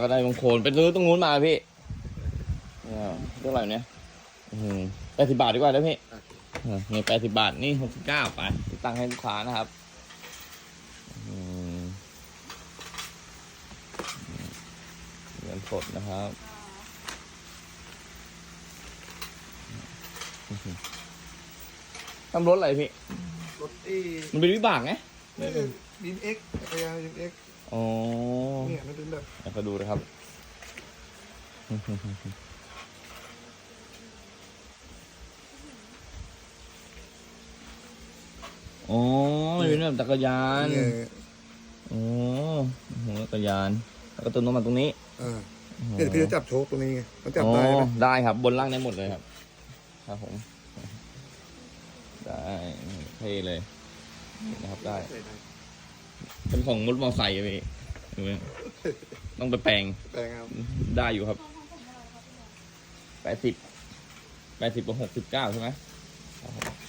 ก็ได้บางโคนไปซื้อตรงนู้นมาพี่เนี่ยเท่าไหร่เนี่ยแปดสิบบาทดีกว่านะพี่เออนี่แปดสิบบาทนี่หกสิบเก้าไปติดตั้งให้ลูกค้านะครับอืมเงินสดนะครับทำรถอะไรพี่ รถเอ้มันเป็นวิบากไงบีมเอ็กไอ้ยาบีมเอ็กอ๋อ เนี่ยมันเป็นแบบเดี๋ยวมาดูนะครับ อ๋อมันเป็นแบบจักรยานเนี่ยอ๋อหัวจักรยาน แล้วก็เติมน้ำมันตรงนี้อ่าเนี่ยพี่จะจับโชคตรงนี้ไงมันจับอ๋อได้ไหมได้ครับ บนล่างได้หมดเลยครับ ครับผม ได้เท่เลยนะครับได้ เป็นของรถมอเตอร์ไซค์อะพี่เห็นไหม ต้องไปแปลงแปลงเอาได้อยู่ครับแปดสิบแปดสิบกับหกสิบเก้าใช่ไหมครับผม